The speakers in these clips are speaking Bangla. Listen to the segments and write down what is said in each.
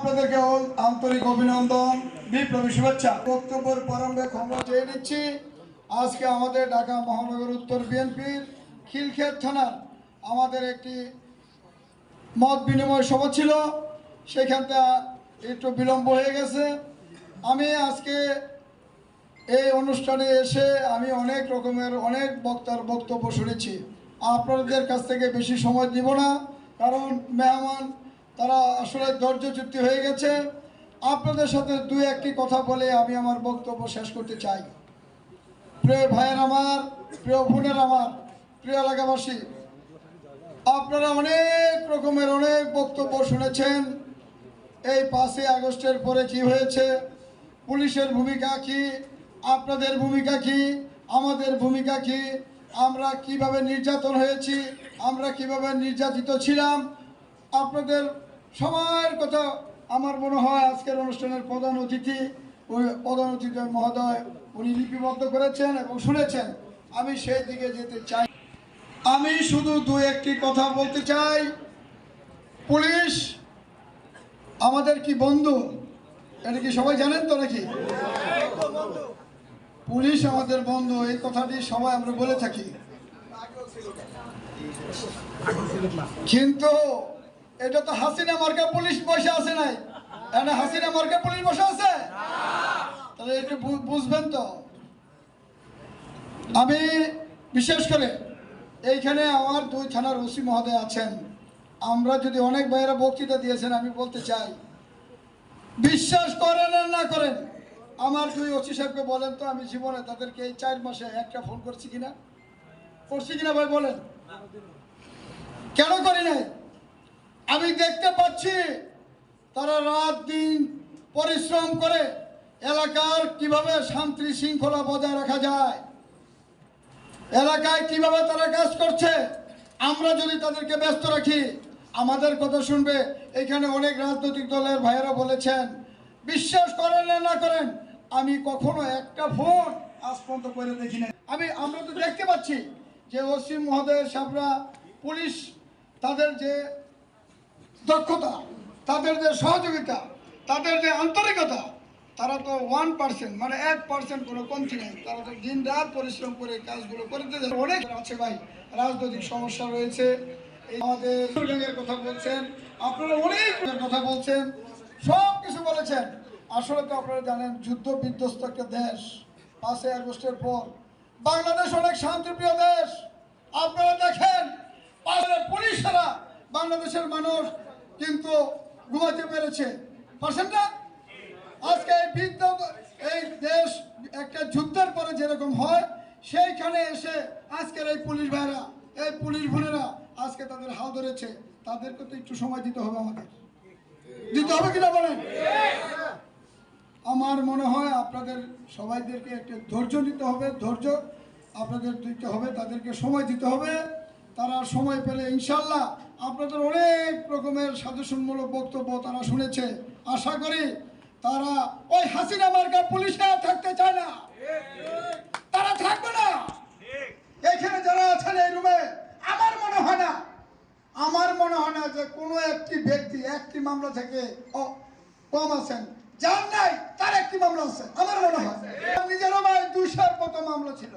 আপনাদেরকে আন্তরিক অভিনন্দন, বিপ্লবী শুভেচ্ছা। বক্তব্যের প্রারম্ভে ক্ষমা চেয়ে নিচ্ছি। আজকে আমাদের ঢাকা মহানগর উত্তর বিএনপির খিলক্ষেত থানার আমাদের একটি মত বিনিময় সভা ছিল। সেখানটা একটু বিলম্ব হয়ে গেছে। আমি আজকে এই অনুষ্ঠানে এসে আমি অনেক রকমের অনেক বক্তার বক্তব্য শুনেছি। আপনাদের কাছ থেকে বেশি সময় দিব না, কারণ মেহমান তারা আসলে ধৈর্যচ্যুতি হয়ে গেছে। আপনাদের সাথে দু একটি কথা বলে আমি আমার বক্তব্য শেষ করতে চাই। প্রিয় ভাইয়ের আমার, প্রিয় বোনের আমার, প্রিয় এলাকাবাসী, আপনারা অনেক রকমের অনেক বক্তব্য শুনেছেন। এই পাঁচই আগস্টের পরে কি হয়েছে? পুলিশের ভূমিকা কি? আপনাদের ভূমিকা কি? আমাদের ভূমিকা কি? আমরা কীভাবে নির্যাতন হয়েছি? আমরা কীভাবে নির্যাতিত ছিলাম? আপনাদের সবার কথা আমার মনে হয় আজকের অনুষ্ঠানের প্রধান অতিথি প্রধান অতিথি মহোদয়, উনি লিপিবদ্ধ করেছেন এবং শুনেছেন। আমি সেই দিকে যেতে চাই। আমি শুধু দু একটি কথা বলতে চাই। পুলিশ, আমাদের কি বন্ধু? এটা কি সবাই জানেন তো নাকি? পুলিশ আমাদের বন্ধু, এই কথাটি সবাই আমরা বলে থাকি। কিন্তু এটা তো হাসিনা মার্কা পুলিশ বসে আছে নাই। এটা হাসিনা মার্কা পুলিশ বসে আছে? তাহলে একটু বুঝবেন তো। আমি বিশেষ করে এইখানে আমার দুই থানার ওসি মহোদয় আছেন। আমরা যদি অনেক ভাইয়েরা বক্তৃতা দিয়েছেন, আমি বলতে চাই, বিশ্বাস করেন আর না করেন, আমার দুই ওসি সাহেবকে বলেন তো, আমি জীবনে তাদেরকে এই চার মাসে একটা ফোন করছি কিনা? করছি কিনা ভাই, বলেন। কেন করি নাই? আমি দেখতে পাচ্ছি তারা রাত দিন পরিশ্রম করে এলাকার কীভাবে শান্তি শৃঙ্খলা বজায় রাখা যায়, এলাকায় কীভাবে তারা কাজ করছে, আমরা যদি তাদেরকে ব্যস্ত রাখি, আমাদের কথা শুনবে। এখানে অনেক রাজনৈতিক দলের ভাইয়েরা বলেছেন, বিশ্বাস করেন না করেন, আমি কখনো একটা ফোন আজ পর্যন্ত করে দেখি না আমি, আমরা তো দেখতে পাচ্ছি যে ওসিম মহোদয়ের সাবরা পুলিশ তাদের যে দক্ষতা, তাদের যে সহযোগিতা, তাদের যে আন্তরিকতা, তারা তো ওয়ান পার্সেন্ট মানে এক পার্সেন্ট কোনো কমতি নেই। তারা তো দিন রাত পরিশ্রম করে কাজগুলো করে অনেক আছে ভাই, রাজনৈতিক সমস্যা রয়েছে। আমাদের কথা বলছেন, আপনারা অনেক কথা বলছেন, সব কিছু বলেছেন। আসলে তো আপনারা জানেন, যুদ্ধ বিধ্বস্ত একটা দেশ। পাঁচই আগস্টের পর বাংলাদেশ অনেক শান্তিপ্রিয় দেশ। আপনারা দেখেন পাশের পুলিশেরা বাংলাদেশের মানুষ কিন্তু ঘুমাতে পেরেছে। আজকে এই বিদ্ধ এই দেশ একটা যুদ্ধের পরে যেরকম হয়, সেইখানে এসে আজকের এই পুলিশ ভাইরা, এই পুলিশ ভুলেরা আজকে তাদের হাল ধরেছে। তাদেরকে তো একটু সময় দিতে হবে আমাদের। দিতে হবে কিনা বলেন? আমার মনে হয় আপনাদের সবাইদেরকে একটা ধৈর্য নিতে হবে, ধৈর্য আপনাদের দিতে হবে, তাদেরকে সময় দিতে হবে। তারা সময় পেলে ইনশাল্লাহ আপনাদের অনেক রকমের সাজেশনমূলক বক্তব্য তারা শুনেছে। আশা করি তারা ওই হাসিনা মার্কা পুলিশে থাকতে চায় না। তারা থাকবে না। এখানে যারা আছেন এই রুমে, আমার মনে হয় না, আমার মনে হয় না যে কোনো একটি ব্যক্তি, একটি মামলা থেকে কম আছেন। যার নাই, তার একটি মামলা আছে, আমার মনে হয়। নিজেরও ভাই দুইশোর মতো মামলা ছিল।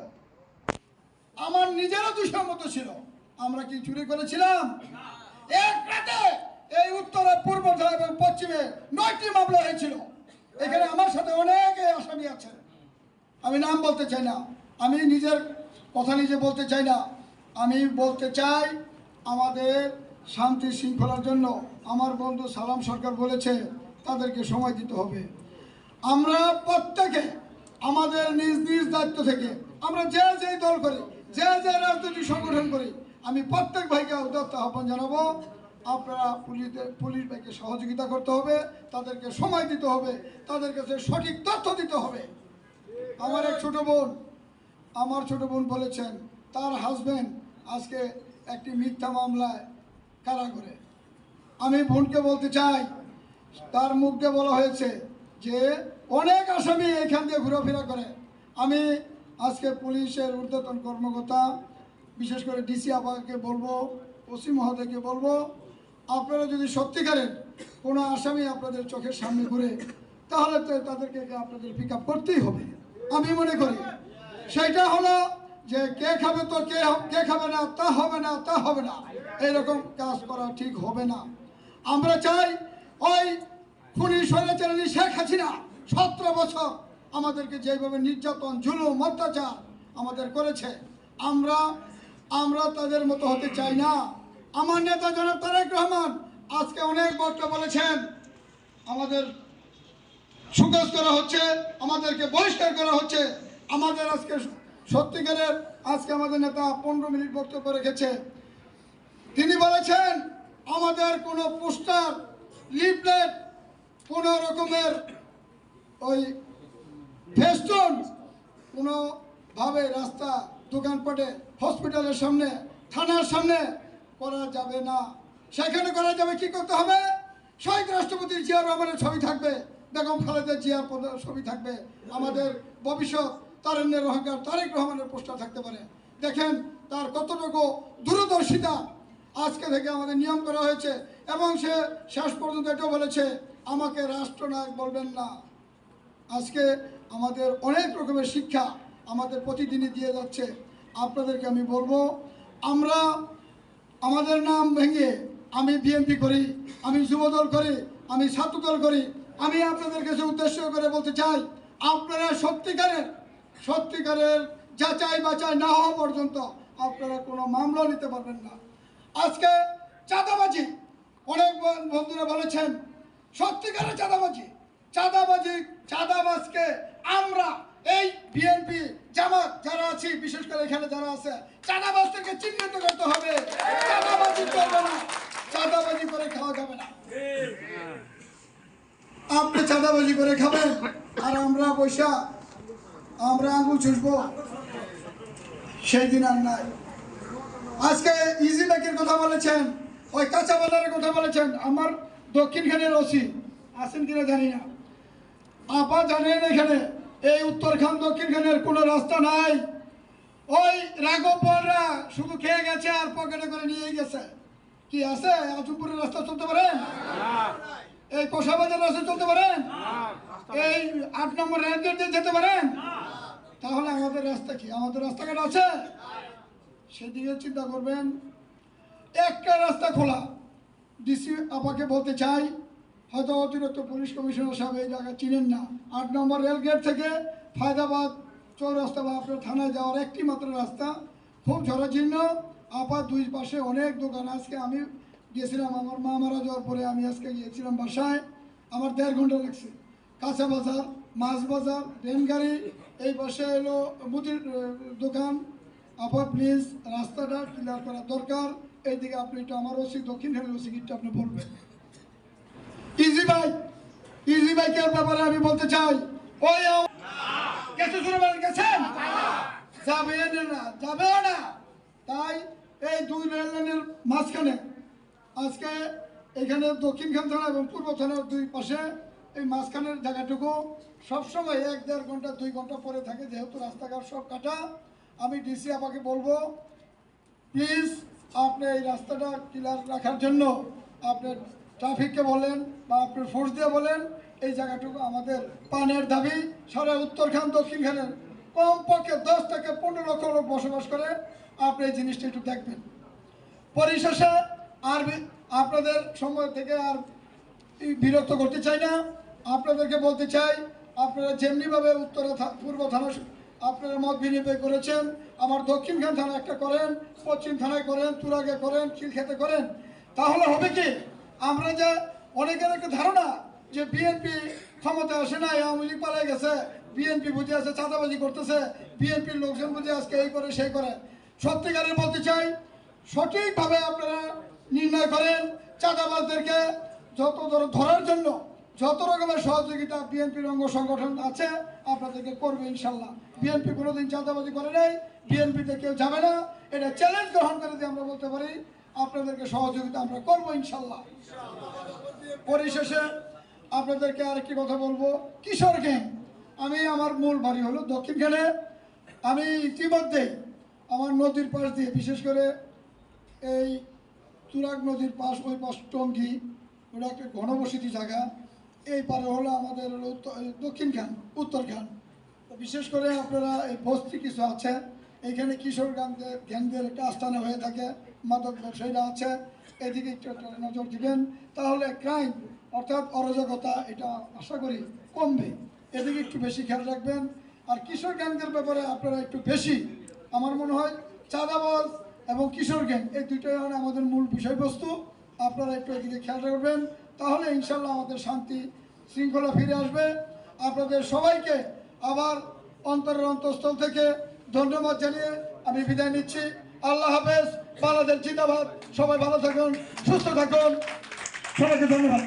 আমার নিজেরও দুইশোর মতো ছিল। আমরা কি চুরি করেছিলাম? এক এই উত্তরে, পূর্ব এবং পশ্চিমে নয়টি মামলা হয়েছিল। এখানে আমার সাথে অনেক আসামি আছে। আমি নাম বলতে চাই না। আমি নিজের কথা নিজে বলতে চাই না। আমি বলতে চাই, আমাদের শান্তি শৃঙ্খলার জন্য আমার বন্ধু সালাম সরকার বলেছে, তাদেরকে সময় দিতে হবে। আমরা প্রত্যেকে আমাদের নিজ নিজ দায়িত্ব থেকে আমরা যে যেই দল করি, যে যে রাজনৈতিক সংগঠন করি আমি প্রত্যেক ভাইকে উদাত্ত আহ্বান জানাব, আপনারা পুলিশদের পুলিশ ভাইকে সহযোগিতা করতে হবে, তাদেরকে সময় দিতে হবে, তাদের কাছে সঠিক তথ্য দিতে হবে। আমার এক ছোট বোন, আমার ছোট বোন বলেছেন, তার হাজবেন্ড আজকে একটি মিথ্যা মামলায় কারাগারে। আমি বোনকে বলতে চাই, তার মুখ দিয়ে বলা হয়েছে যে, অনেক আসামি এখান দিয়ে ঘোরাফেরা করে। আমি আজকে পুলিশের ঊর্ধ্বতন কর্মকর্তা বিশেষ করে ডিসি আবাকে বলব, ওসি মহোদয়কে বলব, আপনারা যদি সত্যিকারের কোনো আসামি আপনাদের চোখের সামনে ঘুরে, তাহলে তো তাদেরকে আপনাদের পিক করতেই হবে। আমি মনে করি সেইটা হলো যে কে খাবে তো কে কে খাবে না, তা হবে না, তা হবে না। এইরকম কাজ করা ঠিক হবে না। আমরা চাই ওই খুনি স্বৈরাচারী শেখ হাসিনা সতেরো বছর আমাদেরকে যেভাবে নির্যাতন, জুলুম, অত্যাচার আমাদের করেছে, আমরা আমরা তাদের মতো হতে চাই না। আমার নেতা জনাব তারেক রহমান আজকে অনেক বক্তব্য বলেছেন। আমাদের সুকাজ করা হচ্ছে, আমাদেরকে বহিষ্কার করা হচ্ছে। আমাদের আজকে সত্যিকারের আজকে আমাদের নেতা পনেরো মিনিট বক্তব্য রেখেছে। তিনি বলেছেন, আমাদের কোনো পোস্টার, লিফলেট, কোনো রকমের ওই ফেস্টুন কোনোভাবে রাস্তা দোকানপাটে হসপিটালের সামনে, থানার সামনে, করা যাবে না। সেখানে করা যাবে, কি করতে হবে? শহীদ রাষ্ট্রপতি জিয়া রহমানের ছবি থাকবে, বেগম খালেদা জিয়ার ছবি থাকবে, আমাদের ভবিষ্যৎ তারেন্দ্রের অহংকার, তারেক রহমানের পোস্টার থাকতে পারে। দেখেন, তার কতটুকু দূরদর্শিতা আজকে থেকে আমাদের নিয়ম করা হয়েছে, এবং সে শেষ পর্যন্ত এটাও বলেছে, আমাকে রাষ্ট্রনায়ক বলবেন না। আজকে আমাদের অনেক রকমের শিক্ষা আমাদের প্রতিদিনই দিয়ে যাচ্ছে। আপনাদেরকে আমি বলব, আমরা আমাদের নাম ভেঙে আমি বিএনপি করি, আমি যুবদল করি, আমি ছাত্রদল করি, আমি আপনাদের কাছে উদ্দেশ্য করে বলতে চাই, আপনারা সত্যিকারের সত্যিকারের যাচাই বাছাই না হওয়া পর্যন্ত আপনারা কোনো মামলা নিতে পারবেন না। আজকে চাঁদাবাজি, অনেক বন্ধুরা বলেছেন, সত্যিকারের চাঁদাবাজি চাঁদাবাজি, চাঁদাবাজকে আমরা এই বিএনপি জামাত যারা আছে, বিশেষ করে এখানে যারা আছে, চাঁদাবাজদেরকে চিহ্নিত করতে হবে। চাঁদাবাজি করবে না। চাঁদাবাজি করে খাওয়া যাবে না। আপনি চাঁদাবাজি করে খাবেন, আর আমরা পয়সা, আমরা আঙুল চুষবো। সেই দিন আর নাই। আজকে ইজি ব্যাগের কথা বলেছেন, ওই কাঁচা বাজারের কথা বলেছেন, আমার দক্ষিণখানের ওসি আছেন কিনা জানি না। আপা জানেন এখানে এই উত্তরখান দক্ষিণখানের কোনো রাস্তা নাই। ওই রাঘবরা শুধু খেয়ে গেছে আর পকেটে করে নিয়ে গেছে। কি আছে? আজমপুরের রাস্তা চলতে পারেন এই কোষাবাজার রাস্তা চলতে পারেন এই আট নম্বর রেলগেট দিয়ে যেতে পারেন তাহলে আমাদের রাস্তা কি? আমাদের রাস্তাঘাট আছে? সেদিকে চিন্তা করবেন। একটা রাস্তা খোলা। ডিসি আপাকে বলতে চাই হয়তো অতিরিক্ত পুলিশ কমিশনার সাহেব এই জায়গা চিনেন না। আট নম্বর রেলগেট থেকে ফায়দাবাদ চৌরাস্তা বা আপনার থানায় যাওয়ার একটি মাত্র রাস্তা। খুব ঝরাঝীর্ণ আপার দুই পাশে অনেক দোকান। আজকে আমি গিয়েছিলাম, আমার মা মারা যাওয়ার পরে আমি আজকে গিয়েছিলাম বাসায়। আমার দেড় ঘণ্টা লাগছে। কাঁচা বাজার, মাছ বাজার ট্রেন গাড়ি, এই পাশে এলো মুদির দোকান। আপা প্লিজ রাস্তাটা ক্লিয়ার করা দরকার। এইদিকে আপনি একটু আমার ওসি, দক্ষিণ হেলের ওসি, গিটটা আপনি বলবেন। ইজি বাইক ইজি বাইকের ব্যাপারে আমি বলতে চাই। ওই গেছে সুরবান গেছেন যাবে না যাবেও না। তাই এই দুই রেল লাইনের মাঝখানে আজকে এখানে দক্ষিণখান থানা এবং পূর্ব থানার দুই পাশে এই মাঝখানের জায়গাটুকু সবসময় এক দেড় ঘণ্টা দুই ঘণ্টা পরে থাকে যেহেতু রাস্তাঘাট সব কাটা। আমি ডিসি আমাকে বলব প্লিজ আপনি এই রাস্তাটা ক্লিয়ার রাখার জন্য আপনি ট্রাফিককে বলেন বা আপনার ফোর্স দিয়ে বলেন, এই জায়গাটুকু আমাদের পানের দাবি। সারা উত্তরখান দক্ষিণখানের কমপক্ষে দশ থেকে পনেরো লক্ষ লোক বসবাস করে। আপনি এই জিনিসটা একটু দেখবেন। পরিশেষে আর আপনাদের সময় থেকে আর বিরক্ত করতে চাই না। আপনাদেরকে বলতে চাই, আপনারা যেমনিভাবে উত্তর পূর্ব থানা আপনারা মত বিনিময় করেছেন আমার দক্ষিণখান থানা একটা করেন, পশ্চিম থানায় করেন, তুরাগে করেন খিলখেতে করেন, তাহলে হবে কি? আমরা যে অনেকের একটা ধারণা যে বিএনপি ক্ষমতা আসে না আওয়ামী লীগ পালাই গেছে বিএনপি বুঝে আছে চাঁদাবাজি করতেছে বিএনপির লোকজন বুঝে আজকে এই করে, সেই করে। সত্যিকারের বলতে চাই, সঠিকভাবে আপনারা নির্ণয় করেন, চাঁদাবাজদেরকে যত ধর ধরার জন্য যত রকমের সহযোগিতা বিএনপির অঙ্গ সংগঠন আছে, আপনাদেরকে করবে ইনশাল্লাহ। বিএনপি কোনোদিন চাঁদাবাজি করে নাই বিএনপিতে কেউ যাবে না। এটা চ্যালেঞ্জ গ্রহণ করে দিয়ে আমরা বলতে পারি আপনাদেরকে সহযোগিতা আমরা করব ইনশাল্লাহ। পরিশেষে আপনাদেরকে আরেকটি কথা বলব, কিশোর গ্যাং। আমি, আমার মূল বাড়ি হলো দক্ষিণ দক্ষিণখানে আমি ইতিমধ্যে আমার নদীর পাশ দিয়ে, বিশেষ করে এই তুরাগ নদীর পাশ, ওই পাশ টঙ্গি, ওটা একটা ঘনবসতি জায়গা। এই পারে হলো আমাদের হলো দক্ষিণ খান উত্তর খান বিশেষ করে আপনারা এই বস্তি কিছু আছে, এখানে কিশোর গ্যাংদের গ্যাংদের একটা আস্থানা হয়ে থাকে। মাদক ব্যবসায়ীরা আছে। এদিকে একটু একটা নজর দিবেন। তাহলে ক্রাইম অর্থাৎ অরাজকতা, এটা আশা করি কমবে। এদিকে একটু বেশি খেয়াল রাখবেন। আর কিশোর গ্যাংদের ব্যাপারে আপনারা একটু বেশি আমার মনে হয় চাঁদাবাজ এবং কিশোর গ্যাং, এই দুইটাই হলো আমাদের মূল বিষয়বস্তু। আপনারা একটু এদিকে খেয়াল রাখবেন। তাহলে ইনশাল্লাহ আমাদের শান্তি শৃঙ্খলা ফিরে আসবে। আপনাদের সবাইকে আবার অন্তরের অন্তঃস্থল থেকে ধন্যবাদ জানিয়ে আমি বিদায় নিচ্ছি। আল্লাহ হাফেজ। বাংলাদেশ জিন্দাবাদ। সবাই ভালো থাকুন সুস্থ থাকুন। সবাইকে ধন্যবাদ।